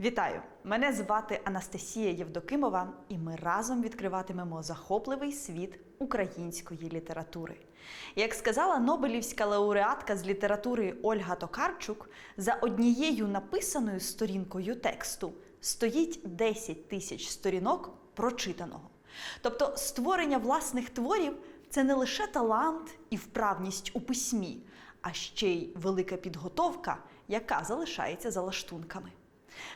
Вітаю! Мене звати Анастасія Євдокимова, і ми разом відкриватимемо захопливий світ української літератури. Як сказала Нобелівська лауреатка з літератури Ольга Токарчук, за однією написаною сторінкою тексту стоїть 10 тисяч сторінок прочитаного. Тобто створення власних творів це не лише талант і вправність у письмі, а ще й велика підготовка, яка залишається за лаштунками.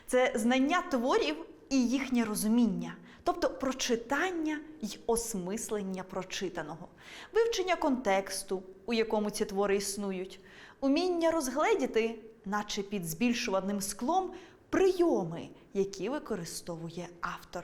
Це знання творів і їхнє розуміння, тобто прочитання й осмислення прочитаного, вивчення контексту, у якому ці твори існують, уміння розгледіти, наче під збільшуваним склом, прийоми, які використовує автор,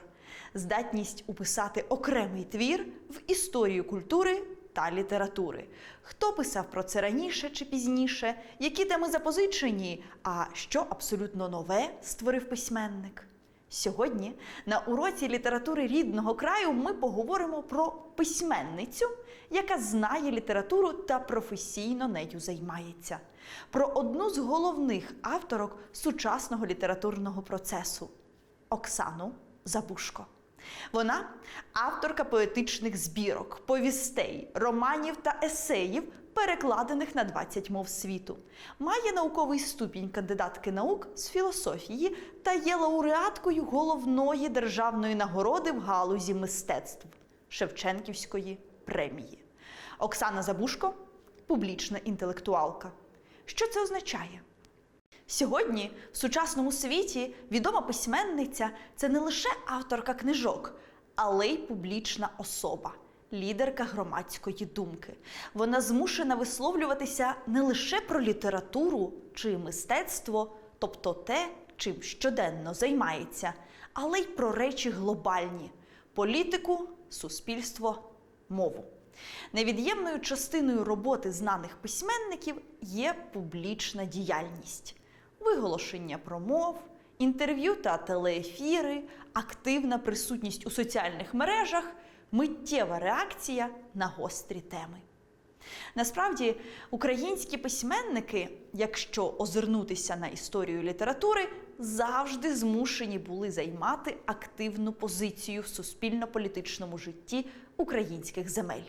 здатність уписати окремий твір в історію культури та літератури. Хто писав про це раніше чи пізніше, які теми запозичені, а що абсолютно нове створив письменник? Сьогодні на уроці літератури рідного краю ми поговоримо про письменницю, яка знає літературу та професійно нею займається, про одну з головних авторок сучасного літературного процесу Оксану Забушко. Вона авторка поетичних збірок, повістей, романів та есеїв, перекладених на 20 мов світу. Має науковий ступінь кандидатки наук з філософії та є лауреаткою головної державної нагороди в галузі мистецтв Шевченківської премії. Оксана Забушко публічна інтелектуалка. Що це означає? Сьогодні в сучасному світі відома письменниця це не лише авторка книжок, але й публічна особа, лідерка громадської думки. Вона змушена висловлюватися не лише про літературу чи мистецтво, тобто те, чим щоденно займається, але й про речі глобальні політику, суспільство, мову. Невід'ємною частиною роботи знаних письменників є публічна діяльність виголошення промов, інтерв'ю та телеефіри, активна присутність у соціальних мережах, миттєва реакція на гострі теми. Насправді, українські письменники, якщо озирнутися на історію літератури, завжди змушені були займати активну позицію в суспільно-політичному житті українських земель.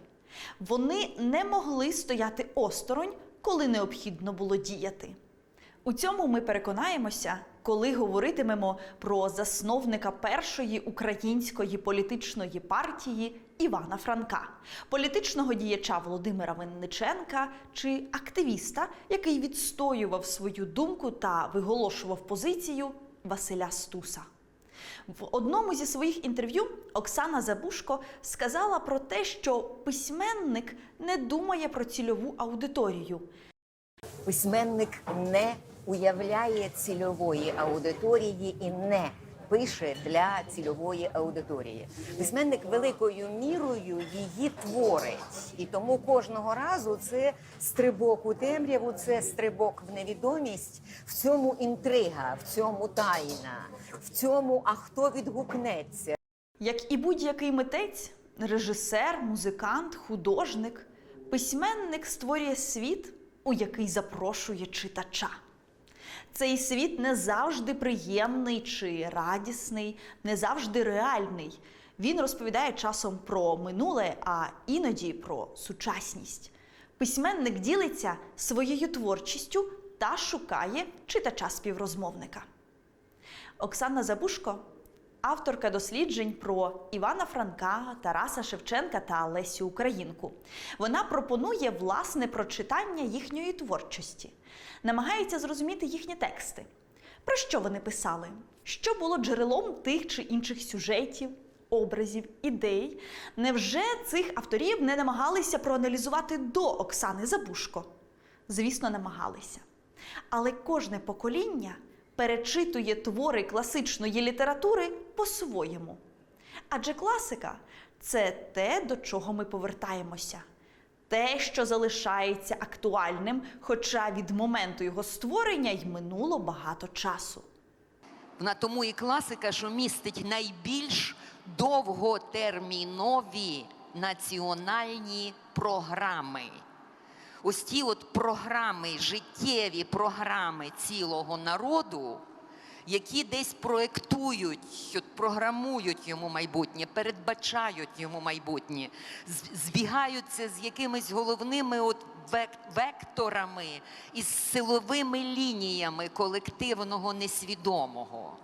Вони не могли стояти осторонь, коли необхідно було діяти. У цьому ми переконаємося, коли говоритимемо про засновника першої української політичної партії Івана Франка, політичного діяча Володимира Винниченка чи активіста, який відстоював свою думку та виголошував позицію Василя Стуса. В одному зі своїх інтерв'ю Оксана Забушко сказала про те, що письменник не думає про цільову аудиторію, письменник не уявляє цільової аудиторії і не пише для цільової аудиторії. Письменник великою мірою її творить, і тому кожного разу це стрибок у темряву, це стрибок в невідомість. В цьому інтрига, в цьому тайна, в цьому а хто відгукнеться. Як і будь-який митець, режисер, музикант, художник, письменник створює світ, у який запрошує читача. Цей світ не завжди приємний чи радісний, не завжди реальний. Він розповідає часом про минуле, а іноді про сучасність. Письменник ділиться своєю творчістю та шукає читача співрозмовника. Оксана Забушко авторка досліджень про Івана Франка, Тараса Шевченка та Лесю Українку. Вона пропонує власне прочитання їхньої творчості, намагається зрозуміти їхні тексти. Про що вони писали? Що було джерелом тих чи інших сюжетів, образів, ідей? Невже цих авторів не намагалися проаналізувати до Оксани Забушко? Звісно, намагалися. Але кожне покоління перечитує твори класичної літератури по-своєму. Адже класика це те, до чого ми повертаємося, те, що залишається актуальним, хоча від моменту його створення й минуло багато часу. Вона тому і класика, що містить найбільш довготермінові національні програми. Ось ті от програми, життєві програми цілого народу, які десь проектують, от програмують йому майбутнє, передбачають йому майбутнє, збігаються з якимись головними от векторами і силовими лініями колективного несвідомого.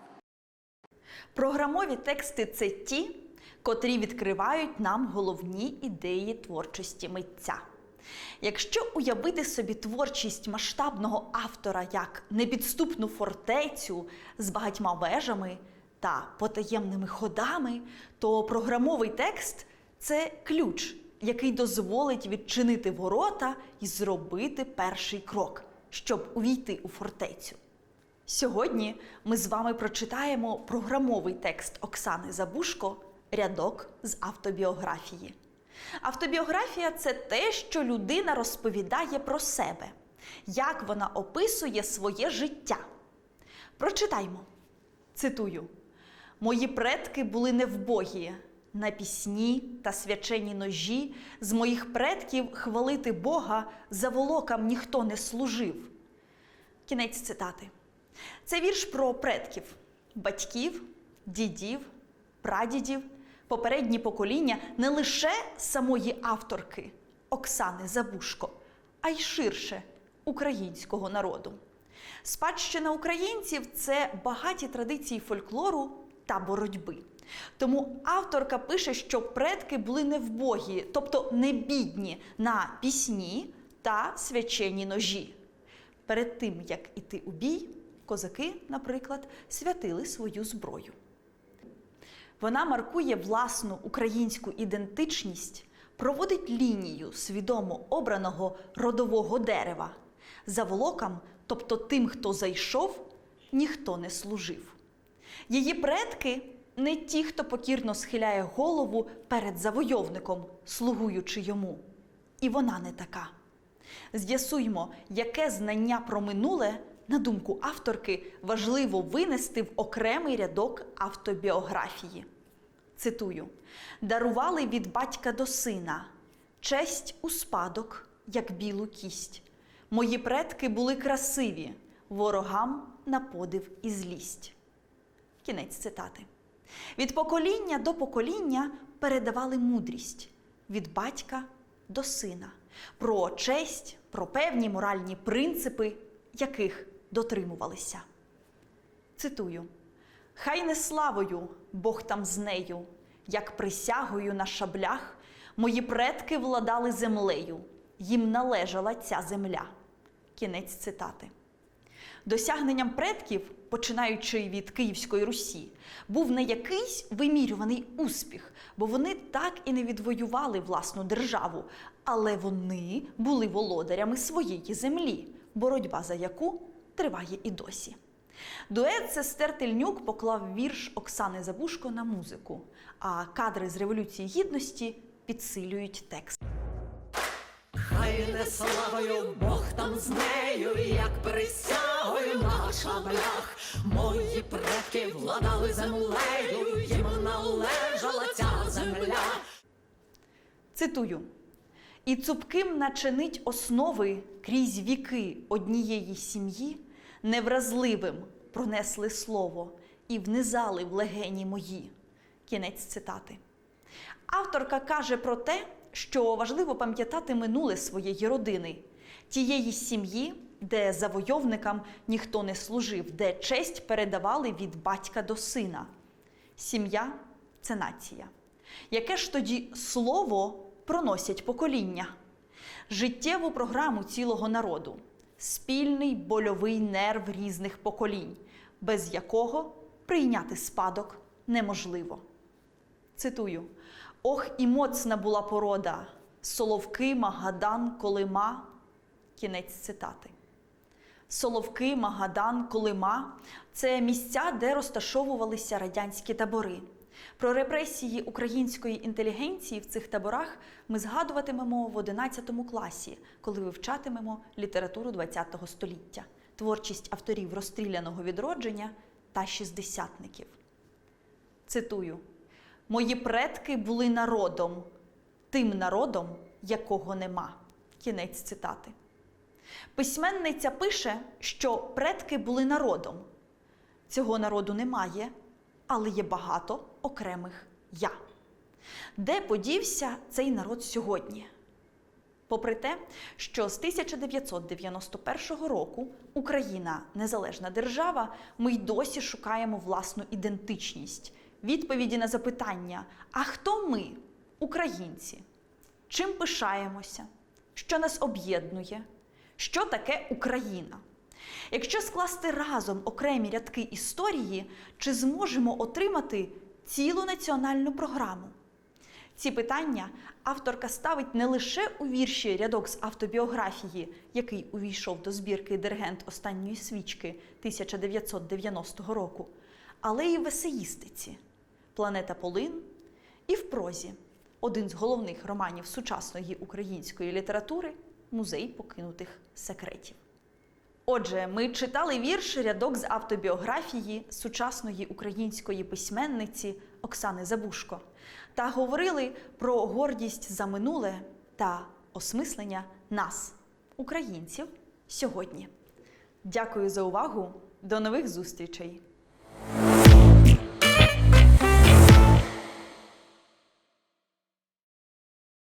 Програмові тексти це ті, котрі відкривають нам головні ідеї творчості митця. Якщо уявити собі творчість масштабного автора як непідступну фортецю з багатьма вежами та потаємними ходами, то програмовий текст це ключ, який дозволить відчинити ворота і зробити перший крок, щоб увійти у фортецю. Сьогодні ми з вами прочитаємо програмовий текст Оксани Забушко Рядок з автобіографії. Автобіографія це те, що людина розповідає про себе, як вона описує своє життя. Прочитаймо. Цитую: Мої предки були невбогі. На пісні та свячені ножі з моїх предків хвалити Бога за волокам ніхто не служив. Кінець цитати. Це вірш про предків, батьків, дідів, прадідів, попередні покоління не лише самої авторки Оксани Забушко, а й ширше українського народу. Спадщина українців це багаті традиції фольклору та боротьби. Тому авторка пише, що предки були невбогі, тобто не бідні на пісні та свячені ножі. Перед тим, як іти у бій, козаки, наприклад, святили свою зброю. Вона маркує власну українську ідентичність, проводить лінію свідомо обраного родового дерева. За волокам, тобто тим, хто зайшов, ніхто не служив. Її предки не ті, хто покірно схиляє голову перед завойовником, слугуючи йому. І вона не така. З'ясуймо, яке знання про минуле, на думку авторки, важливо винести в окремий рядок автобіографії. Цитую: дарували від батька до сина, честь у спадок, як білу кість. Мої предки були красиві, ворогам на подив і злість. Кінець цитати. Від покоління до покоління передавали мудрість від батька до сина про честь, про певні моральні принципи, яких дотримувалися. Цитую: Хай не славою Бог там з нею, як присягою на шаблях, мої предки владали землею, їм належала ця земля. Кінець цитати. Досягненням предків, починаючи від Київської Русі, був не якийсь вимірюваний успіх, бо вони так і не відвоювали власну державу, але вони були володарями своєї землі, боротьба за яку триває і досі. Дует сестер Тельнюк поклав вірш Оксани Забушко на музику, а кадри з Революції Гідності підсилюють текст. Хай не славою Бог там з нею, як присягою на шаблях. Мої предки владали землею, їм належала ця земля. Цитую: І цупким начинить основи крізь віки однієї сім'ї, невразливим пронесли слово і внизали в легені мої. Кінець цитати. Авторка каже про те, що важливо пам'ятати минуле своєї родини, тієї сім'ї, де завойовникам ніхто не служив, де честь передавали від батька до сина. Сім'я це нація. Яке ж тоді слово проносять покоління? Життєву програму цілого народу, спільний больовий нерв різних поколінь, без якого прийняти спадок неможливо. Цитую: Ох, і моцна була порода, Соловки, Магадан, Колима. Кінець цитати. Соловки, Магадан, Колима це місця, де розташовувалися радянські табори. Про репресії української інтелігенції в цих таборах ми згадуватимемо в 11 класі, коли вивчатимемо літературу ХХ століття, творчість авторів розстріляного відродження та шістдесятників. Цитую: Мої предки були народом, тим народом, якого нема. Кінець цитати. Письменниця пише, що предки були народом. цього народу немає, але є багато окремих я. Де подівся цей народ сьогодні? Попри те, що з 1991 року Україна незалежна держава, ми й досі шукаємо власну ідентичність, відповіді на запитання: а хто ми, українці? Чим пишаємося? Що нас об'єднує? Що таке Україна? Якщо скласти разом окремі рядки історії, чи зможемо отримати цілу національну програму? Ці питання авторка ставить не лише у вірші рядок з автобіографії, який увійшов до збірки Диригент останньої свічки 1990 року, але й в есеїстиці Планета Полин і в прозі один з головних романів сучасної української літератури Музей покинутих секретів. Отже, ми читали вірш рядок з автобіографії сучасної української письменниці Оксани Забушко та говорили про гордість за минуле та осмислення нас, українців, сьогодні. Дякую за увагу. До нових зустрічей!